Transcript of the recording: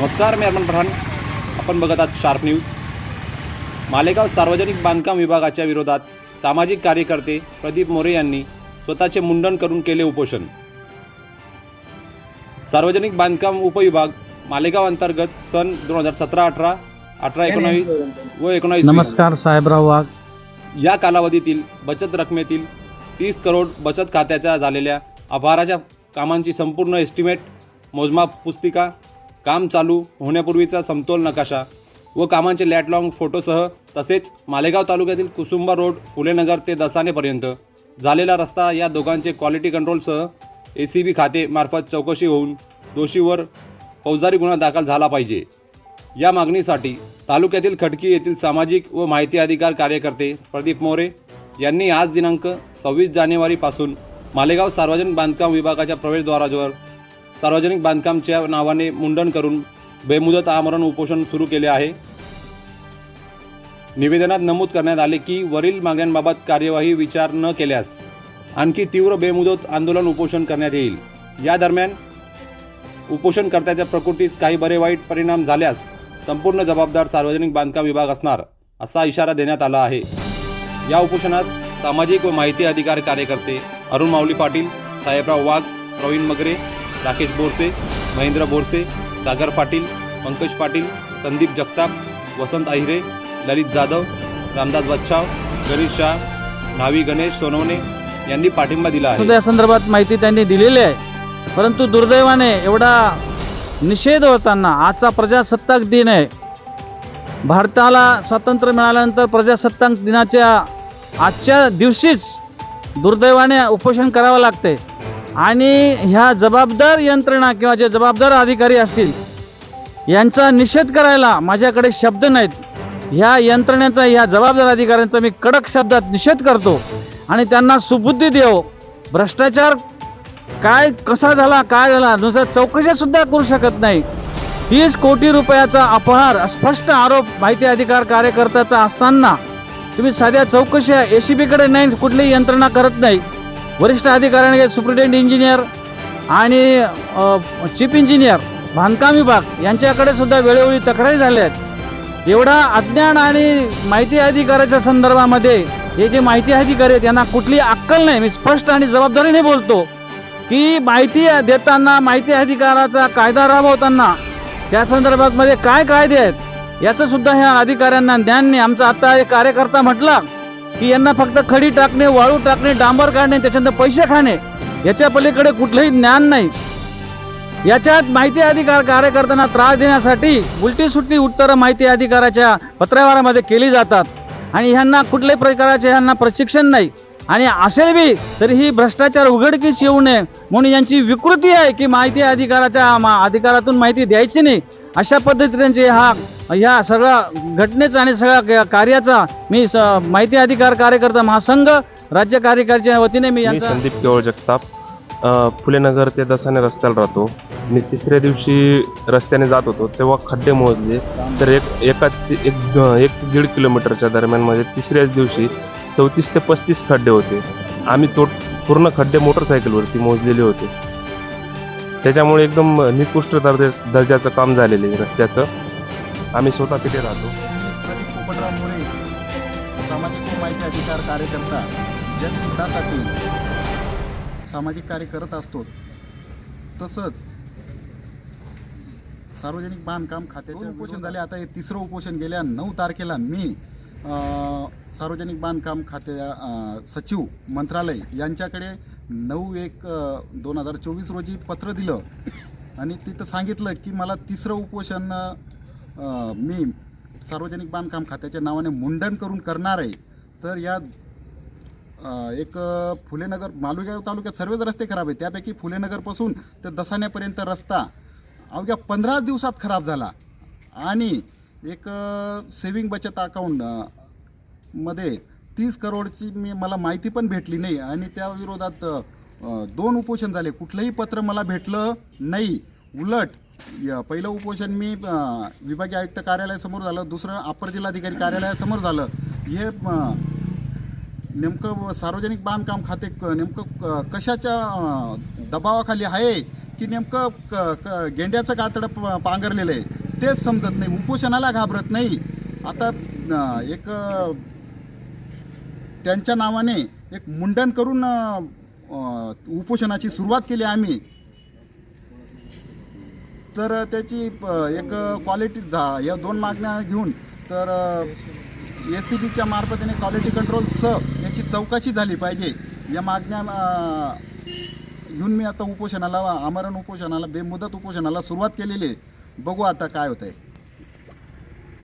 नमस्कार मी अरमान पठाण. आपण बघत आहात शार्प न्यूज मालेगाव सार्वजनिक बांधकाम विभागाच्या विरोधात सामाजिक कार्यकर्ते प्रदीप मोरे यांनी स्वतःचे मुंडन करून केले उपोषण. सार्वजनिक बांधकाम उपविभाग मालेगाव अंतर्गत सन दोन हजार सतरा अठरा अठरा एकोणावीस व एकोणावीस नमस्कार साहेबराव वाघ. या कालावधीतील बचत रकमेतील तीस करोड बचत खात्याच्या झालेल्या अपहाराच्या कामांची संपूर्ण एस्टिमेट मोजमाप पुस्तिका काम चालू होण्यापूर्वीचा समतोल नकाशा व कामांचे लॅटलॉंग फोटोसह तसेच मालेगाव तालुक्यातील कुसुंबा रोड फुलेनगर ते दसानेपर्यंत झालेला रस्ता या दोघांचे क्वालिटी कंट्रोलसह ए सी बी खातेमार्फत चौकशी होऊन दोषीवर फौजदारी गुन्हा दाखल झाला पाहिजे. या मागणीसाठी तालुक्यातील खडकी येथील सामाजिक व माहिती अधिकार कार्यकर्ते प्रदीप मोरे यांनी आज दिनांक सव्वीस जानेवारीपासून मालेगाव सार्वजनिक बांधकाम विभागाच्या प्रवेशद्वारावर सार्वजनिक बांधकामच्या नावाने मुंडन करून बेमुदत आमरण उपोषण सुरू केले आहे. निवेदनात नमूद करण्यात आले की वरील मागण्यांबाबत कार्यवाही विचार न केल्यास आणखी तीव्र बेमुदत आंदोलन उपोषण करण्यात येईल. या दरम्यान उपोषणकर्त्याच्या प्रकृतीत काही बरे वाईट परिणाम झाल्यास संपूर्ण जबाबदार सार्वजनिक बांधकाम विभाग असणार असा इशारा देण्यात आला आहे. या उपोषणास सामाजिक व माहिती अधिकार कार्यकर्ते अरुण माऊली पाटील साहेबराव वाघ प्रवीण मगरे राकेश बोरसे महेंद्र बोरसे सागर पाटील पंकज पाटील संदीप जगताप वसंत अहिरे ललित जाधव रामदास बच्छाव गणेश शाह नावी गणेश सोनवणे यांनी पाठिंबा दिला आहे. या संदर्भात माहिती त्यांनी दिलेली आहे. परंतु दुर्दैवाने एवढा निषेध होताना आजचा प्रजासत्ताक दिन आहे. भारताला स्वातंत्र्य मिळाल्यानंतर प्रजासत्ताक दिनाच्या आजच्या दिवशीच दुर्दैवाने उपोषण करावं लागते. आणि ह्या जबाबदार यंत्रणा किंवा जे जबाबदार अधिकारी असतील यांचा निषेध करायला माझ्याकडे शब्द नाहीत. ह्या यंत्रणेचा ह्या जबाबदार अधिकाऱ्यांचा मी कडक शब्दात निषेध करतो आणि त्यांना सुबुद्धी देव भ्रष्टाचार काय कसा झाला काय झाला नुसत्या चौकशा सुद्धा करू शकत नाही. तीस कोटी रुपयाचा अपहार स्पष्ट आरोप माहिती अधिकार कार्यकर्त्याचा असताना तुम्ही साध्या चौकशा ए सी बीकडे नाही कुठलीही यंत्रणा करत नाही. वरिष्ठ अधिकाऱ्यांकडे सुप्रिटेंड इंजिनियर आणि चीफ इंजिनियर बांधकाम विभाग यांच्याकडे सुद्धा वेळोवेळी तक्रारी झाल्या आहेत. एवढा अज्ञान आणि माहिती अधिकाराच्या संदर्भामध्ये हे जे माहिती अधिकारी आहेत यांना कुठली अक्कल नाही. मी स्पष्ट आणि जबाबदारीने बोलतो की माहिती देताना माहिती अधिकाराचा कायदा राबवताना त्या संदर्भात मध्ये काय कायदे आहेत याचं सुद्धा ह्या अधिकाऱ्यांना ज्ञान नाही. आमचा आता एक कार्यकर्ता म्हटला की यांना फक्त खडी टाकणे वाळू टाकणे डांबर काढणे त्याच्यानंतर पैसे खाणे याच्या पलीकडे कुठलंही ज्ञान नाही. याच्यात माहिती अधिकार कार्यकर्त्यांना त्रास देण्यासाठी उलटी सुलटी उत्तरं माहिती अधिकाराच्या पत्रव्यवहारामध्ये केली जातात. आणि ह्यांना कुठल्याही प्रकारचे ह्यांना प्रशिक्षण नाही. आणि असेल बी तरी ही भ्रष्टाचार उघडकीस येऊ नये म्हणून यांची विकृती आहे की माहिती अधिकाराच्या अधिकारातून माहिती द्यायची नाही. अशा पद्धतीने हा ह्या सगळ्या घटनेचा आणि सगळ्या कार्याचा मी माहिती अधिकार कार्यकर्ता महासंघ राज्य कार्यकारिणीच्या वतीने मी संदीप केवळ जगताप. फुलेनगर ते दसाने रस्त्याला राहतो. मी तिसऱ्या दिवशी रस्त्याने जात होतो. तेव्हा खड्डे मोजले तर एक एका ते- एक एक दीड किलोमीटरच्या दरम्यानमध्ये तिसऱ्याच दिवशी चौतीस ते पस्तीस खड्डे होते. आम्ही तो पूर्ण खड्डे मोटरसायकलवरती मोजलेले होते. त्याच्यामुळे एकदम निकृष्ट दर्जा दर्जाचं काम झालेलं आहे रस्त्याचं. आम्ही स्वतः तिथे राहतो. प्रदीप पोपटराव मोरे सामाजिक माहिती अधिकार कार्यकर्ता जनहितासाठी सामाजिक कार्य करत असतो. तसंच सार्वजनिक बांधकाम खात्याचे उपोषण झाले. आता हे तिसरं उपोषण गेल्या नऊ तारखेला मी सार्वजनिक बांधकाम खात्या अ, सचिव मंत्रालय यांच्याकडे नऊ एक दोन हजार चोवीस रोजी पत्र दिलं. आणि तिथं सांगितलं की मला तिसरं उपोषण मी सार्वजनिक बांधकाम खात्याच्या नावाने मुंडन करून करणार आहे. तर या एक फुलेनगर मालुगाव तालुक्यात सर्वच रस्ते खराब आहेत. त्यापैकी फुलेनगरपासून ते दसाण्यापर्यंत रस्ता अवघ्या पंधरा दिवसात खराब झाला. आणि एक सेविंग बचत अकाउंटमध्ये तीस करोडची मी मला माहिती पण भेटली नाही. आणि त्या विरोधात दोन उपोषण झाले. कुठलंही पत्र मला भेटलं नाही. उलट पहिलं उपोषण मी विभागीय आयुक्त कार्यालयासमोर झालं. दुसरं अपर जिल्हाधिकारी कार्यालयासमोर झालं. हे नेमकं सार्वजनिक बांधकाम खाते नेमकं कशाच्या दबावाखाली आहे की नेमकं क क गेंड्याचं कातडं प पांघरलेलं आहे? तेच समजत नाही. उपोषणाला घाबरत नाही. आता एक त्यांच्या नावाने एक मुंडन करून उपोषणाची सुरुवात केली आम्ही. तर त्याची एक क्वालिटी झा या दोन मागण्या घेऊन तर ए सी बीच्या मार्फतीने क्वालिटी कंट्रोल स याची चौकशी झाली पाहिजे. या मागण्या घेऊन मी आता उपोषणाला आमरण उपोषणाला बेमुदत उपोषणाला सुरुवात केलेली आहे. बघू आता काय होतं आहे